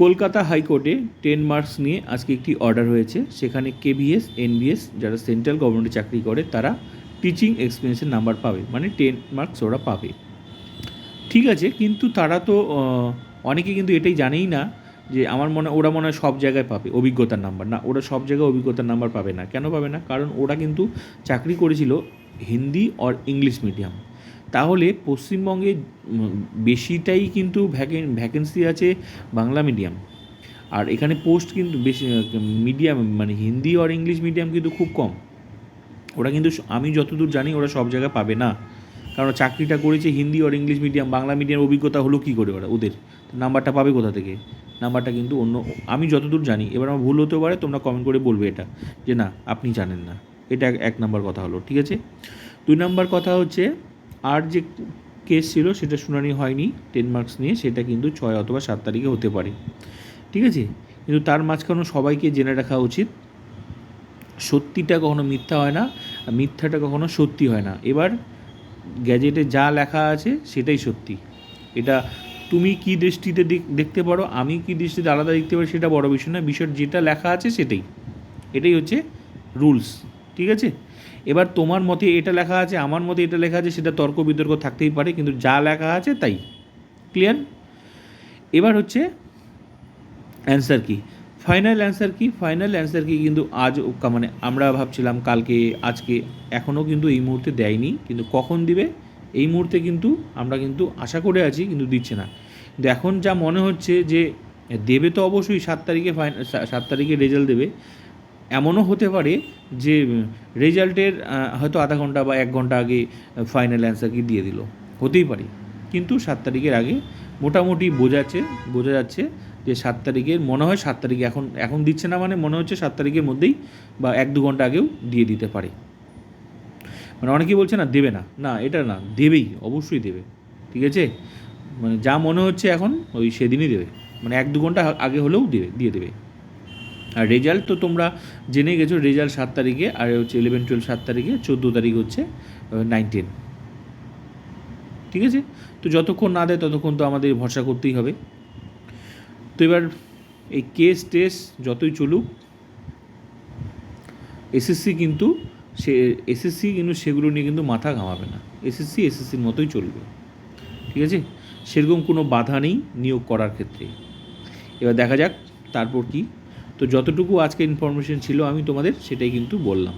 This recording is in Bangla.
কলকাতা হাইকোর্টে টেন মার্কস নিয়ে আজকে একটি অর্ডার হয়েছে। সেখানে কেবিএস এনবিএস যারা সেন্ট্রাল গভর্নমেন্টে চাকরি করে, তারা টিচিং এক্সপিরিয়েন্সের নাম্বার পাবে। মানে টেন মার্কস ওরা পাবে। ঠিক আছে, কিন্তু তারা তো অনেকে কিন্তু এটাই জানেই না যে আমার মনে, ওরা মনে হয় সব জায়গায় পাবে অভিজ্ঞতার নাম্বার না, ওরা সব জায়গায় অভিজ্ঞতার নাম্বার পাবে না। কেন পাবে না? কারণ ওরা কিন্তু চাকরি করেছিল হিন্দি আর ইংলিশ মিডিয়াম তাহলে পশ্চিমবঙ্গে বেশিটাই কিন্তু ভ্যাকেন্সি আছে বাংলা মিডিয়াম আর এখানে পোস্ট কিন্তু বেশি মিডিয়াম মানে হিন্দি আর ইংলিশ মিডিয়াম কিন্তু খুব কম। ওরা কিন্তু আমি যতদূর জানি ওরা সব জায়গায় পাবে না। কারণ চাকরিটা করেছে হিন্দি আর ইংলিশ মিডিয়াম বাংলা মিডিয়াম অভিজ্ঞতা হলো কী করে ওরা, ওদের। নাম্বারটা পাবে কোথা থেকে? নাম্বারটা কিন্তু অন্য, আমি যতদূর জানি, এবার আমার ভুল হতেও পারে, তোমরা কমেন্ট করে বলবে এটা, যে না, আপনি জানেন না। এটা এক নাম্বার কথা হলো, ঠিক আছে? দুই নাম্বার কথা হচ্ছে আর যে কেস ছিল সেটা শুনানি হয়নি টেন মার্কস নিয়ে, সেটা কিন্তু ছয় অথবা সাত তারিখে হতে পারে। ঠিক আছে? কিন্তু তার মাঝখানেও সবাইকে জেনে রাখা উচিত, সত্যিটা কখনো মিথ্যা হয় না, আর মিথ্যাটা কখনো সত্যি হয় না। এবার গ্যাজেটে যা লেখা আছে সেটাই সত্যি। এটা তুমি কি দৃষ্টিতে দেখ- দেখতে পারো, আমি কি দৃষ্টিতে আলাদা দেখতে পারি সেটা বড় বিষয় না বিষয় যেটা লেখা আছে সেটাই। এটাই হচ্ছে রুলস ঠিক আছে? এবার তোমার মতে এটা লেখা আছে, আমার মতে এটা লেখা আছে, সেটা তর্ক বিতর্ক থাকতেই পারে, কিন্তু যা লেখা আছে তাই। ক্লিয়ার এবার হচ্ছে অ্যান্সার কি? ফাইনাল অ্যান্সার কি? ফাইনাল অ্যান্সার কি কিন্তু আজ মানে আমরা ভাবছিলাম কালকে, আজকে এখনও কিন্তু এই মুহূর্তে দেয়নি, কিন্তু কখন দিবে? এই মুহূর্তে কিন্তু আমরা কিন্তু আশা করে আছি, কিন্তু দিচ্ছে না। কিন্তু এখন যা মনে হচ্ছে যে দেবে তো অবশ্যই, সাত তারিখে ফাইনাল সাত তারিখে রেজাল্ট দেবে এমনও হতে পারে যে, রেজাল্টের হয়তো আধা ঘণ্টা বা এক ঘণ্টা আগে ফাইনাল অ্যান্সার কি দিয়ে দিল। হতেই পারে। কিন্তু সাত তারিখের আগে মোটামুটি বোঝাচ্ছে, বোঝা যাচ্ছে যে সাত তারিখের, মনে হয় সাত তারিখে এখন এখন দিচ্ছে না মানে মনে হচ্ছে সাত তারিখের মধ্যেই বা এক দু ঘণ্টা আগেও দিয়ে দিতে পারে। মানে অনেকেই বলছে না, দেবে না। না, এটা না, দেবেই, অবশ্যই দেবে। ঠিক আছে? মানে যা মনে হচ্ছে এখন, ওই সেদিনই দেবে। মানে এক দু ঘণ্টা আগে হলেও দেবে, দিয়ে দেবে। আর রেজাল্ট তো তোমরা জেনে গেছো রেজাল্ট সাত তারিখে আর হচ্ছে ইলেভেন টুয়েলভ সাত তারিখে, চোদ্দ তারিখ হচ্ছে নাইন টেন ঠিক আছে? তো যতক্ষণ না দেয় ততক্ষণ তো আমাদের ভরসা করতেই হবে। তো এবার এই কেস টেস যতই চলুক এসএসসি কিন্তু সে এসএসসি কিন্তু সেগুলো নিয়ে কিন্তু মাথা ঘামাবে না। এসএসসি এসএসসির মতোই চলবে। ঠিক আছে? সেরকম কোনো বাধা নেই নিয়োগ করার ক্ষেত্রে। এবার দেখা যাক তারপর কি তো যতটুকু আজকে ইনফরমেশন ছিল আমি তোমাদের সেটাই কিন্তু বললাম।